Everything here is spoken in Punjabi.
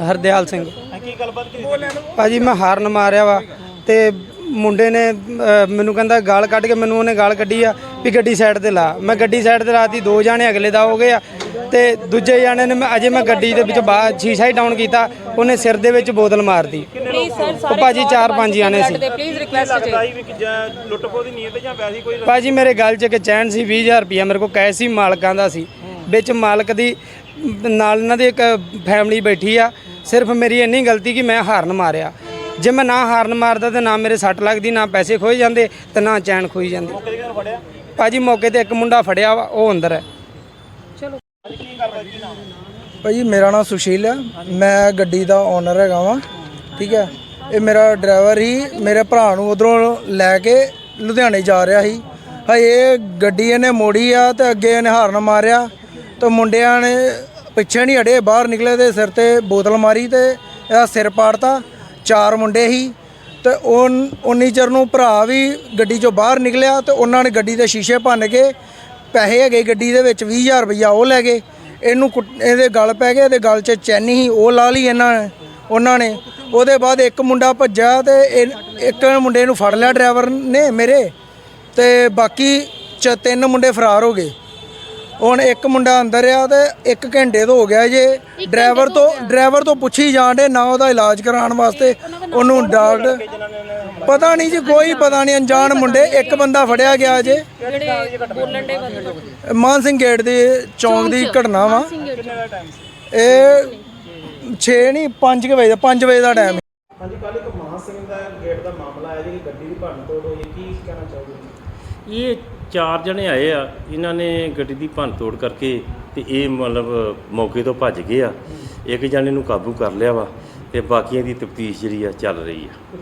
ਹਰਦਿਆਲ ਸਿੰਘ। ਕੀ ਗੱਲਬਾਤ ਕੀ ਭਾਜੀ ਮੈਂ ਹਾਰਨ ਮਾਰਿਆ ਵਾ ਤੇ ਮੁੰਡੇ ਨੇ ਅਹ, ਮੈਨੂੰ ਕਹਿੰਦਾ ਗਾਲ ਕੱਢ ਕੇ ਮੈਨੂੰ ਉਹਨੇ ਗਾਲ ਕੱਢੀ ਆ ਵੀ ਗੱਡੀ ਸਾਈਡ ਤੇ ਲਾ। ਮੈਂ ਗੱਡੀ ਸਾਈਡ ਤੇ ਲਾਤੀ ਦੋ ਜਾਣੇ ਅਗਲੇ ਦਾ ਹੋ ਗਏ ਆ ਤੇ ਦੂਜੇ ਜਾਣੇ ਨੇ ਮੈਂ ਅਜੇ ਮੈਂ ਗੱਡੀ ਦੇ ਵਿੱਚ ਬਾਹਰ ਸ਼ੀਸ਼ਾ ਹੀ ਡਾਊਨ ਕੀਤਾ ਉਹਨੇ ਸਿਰ ਦੇ ਵਿੱਚ ਬੋਤਲ ਮਾਰਤੀ ਪਲੀਜ਼ ਸਰ ਉਹ ਭਾਜੀ ਚਾਰ ਪੰਜ ਜਾਣੇ ਸੀ। ਪਲੀਜ਼ ਰਿਕੁਐਸਟ ਲੱਗਦਾ ਹੀ ਵੀ ਕਿ ਜਾਂ ਲੁੱਟ ਦੀ ਨੀਅਤ ਜਾਂ ਵੈਸੇ ਹੀ ਕੋਈ ਭਾਜੀ ਮੇਰੇ ਗੱਲ 'ਚ ਇੱਕ ਚੈਨ ਸੀ 20000 ਰੁਪਇਆ ਮੇਰੇ ਕੋਲ ਕੈਸ਼ ਸੀ ਮਾਲਕਾਂ ਦਾ ਸੀ। ਵਿੱਚ ਮਾਲਕ ਦੀ ਨਾਲ ਇਹਨਾਂ ਦੀ ਇੱਕ ਫੈਮਿਲੀ ਬੈਠੀ ਆ ਸਿਰਫ ਮੇਰੀ ਇੰਨੀ ਗਲਤੀ ਕਿ ਮੈਂ ਹਾਰਨ ਮਾਰਿਆ। ਜੇ ਮੈਂ ਨਾ ਹਾਰਨ ਮਾਰਦਾ ਤੇ ਨਾ ਮੇਰੇ ਸੱਟ ਲੱਗਦੀ ਨਾ ਪੈਸੇ ਖੋਏ ਜਾਂਦੇ ਤੇ ਨਾ ਚੈਨ ਖੋਈ ਜਾਂਦੀ। ਭਾਜੀ ਮੌਕੇ ਤੇ ਇੱਕ ਮੁੰਡਾ ਫੜਿਆ ਵਾ ਉਹ ਅੰਦਰ ਹੈ। ਭਾਜੀ ਮੇਰਾ ਨਾਮ ਸੁਸ਼ੀਲ ਹੈ ਮੈਂ ਗੱਡੀ ਦਾ ਓਨਰ ਹੈਗਾ ਵਾਂ ਠੀਕ ਹੈ? ਇਹ ਮੇਰਾ ਡਰਾਈਵਰ ਹੀ ਮੇਰੇ ਭਰਾ ਨੂੰ ਉਧਰੋਂ ਲੈ ਕੇ ਲੁਧਿਆਣੇ ਜਾ ਰਿਹਾ ਸੀ। ਹਏ ਗੱਡੀ ਇਹਨੇ ਮੋੜੀ ਆ ਤੇ ਅੱਗੇ ਇਹਨੇ ਹਾਰਨ ਮਾਰਿਆ। ਤੇ ਮੁੰਡਿਆਂ ਨੇ ਪਿੱਛੇ ਨਹੀਂ ਹਟੇ, ਬਾਹਰ ਨਿਕਲੇ ਤੇ ਸਿਰ ਤੇ ਬੋਤਲ ਮਾਰੀ ਤੇ ਇਹਦਾ ਸਿਰ ਪਾੜਤਾ, ਚਾਰ ਮੁੰਡੇ ਸੀ ਤੇ ਉਹ ਉਨੀ ਚਿਰ ਨੂੰ ਭਰਾ ਵੀ ਗੱਡੀ ਚੋਂ ਬਾਹਰ ਨਿਕਲਿਆ ਤੇ ਉਹਨਾਂ ਨੇ ਗੱਡੀ ਦੇ ਸ਼ੀਸ਼ੇ ਭੰਨ ਕੇ ਪੈਸੇ ਹੈਗੇ ਗੱਡੀ ਦੇ ਵਿੱਚ 20000 ਰੁਪਈਆ ਉਹ ਲੈ ਗਏ। ਇਹਨੂੰ ਕੁੱਟ- ਇਹਦੇ ਗਲ ਪੈ ਗਏ, ਇਹਦੇ ਗਲ 'ਚ ਚੈਨੀ ਸੀ, ਉਹ ਲਾ ਲਈ ਇਹਨਾਂ ਨੇ, ਉਹਨਾਂ ਨੇ। ਉਹਦੇ ਬਾਅਦ ਇੱਕ ਮੁੰਡਾ ਭੱਜਾ ਤੇ ਇਹ- ਇੱਕ ਮੁੰਡੇ ਨੂੰ ਫੜ ਲਿਆ ਡਰਾਈਵਰ ਨੇ ਮੇਰੇ। ਤੇ ਬਾਕੀ ਚ ਤਿੰਨ ਮੁੰਡੇ ਫਰਾਰ ਹੋ ਗਏ। ਹੁਣ ਇੱਕ ਮੁੰਡਾ ਅੰਦਰ ਆ ਤੇ ਇੱਕ ਘੰਟੇ ਤੋਂ ਹੋ ਗਿਆ ਜੇ। ਡਰਾਈਵਰ ਤੋਂ ਡਰਾਈਵਰ ਤੋਂ ਪੁੱਛੀ ਜਾਣ ਦੇ ਨਾ ਉਹਦਾ ਇਲਾਜ ਕਰਾਉਣ ਵਾਸਤੇ। ਉਹਨੂੰ ਡਾਕਟਰ ਪਤਾ ਨਹੀਂ ਜੀ ਕੋਈ ਪਤਾ ਨਹੀਂ। ਅਣਜਾਣ ਮੁੰਡੇ ਇੱਕ ਬੰਦਾ ਫੜਿਆ ਗਿਆ ਜੇ। ਮਾਨ ਸਿੰਘ ਗੇਟ ਦੇ ਚੌਂਕ ਦੀ ਘਟਨਾ ਵਾ। ਇਹ 6 ਨਹੀਂ 5 ਵਜੇ ਦਾ 5 ਵਜੇ ਦਾ ਟਾਈਮ ਹਾਂਜੀ ਕੱਲ ਇੱਕ ਮਹਾਂ ਸਿੰਘ ਦਾ ਗੇਟ ਦਾ ਮਾਮਲਾ ਆਇਆ ਜੀ ਗੱਡੀ ਦੀ ਭੰਨ ਤੋੜ ਹੋਈ। ਕੀ ਕਹਿਣਾ ਚਾਹੋਗੇ? ਇਹ ਚਾਰ ਜਣੇ ਆਏ ਆ, ਇਹਨਾਂ ਨੇ ਗੱਡੀ ਦੀ ਭੰਨ ਤੋੜ ਕਰਕੇ ਤੇ ਇਹ ਮਤਲਬ ਮੌਕੇ ਤੋਂ ਭੱਜ ਗਏ ਆ। ਇੱਕ ਜਣੇ ਨੂੰ ਕਾਬੂ ਕਰ ਲਿਆ ਵਾ ਤੇ ਬਾਕੀਆਂ ਦੀ ਤਫਤੀਸ਼ ਜਿਹੜੀ ਆ ਚੱਲ ਰਹੀ ਆ।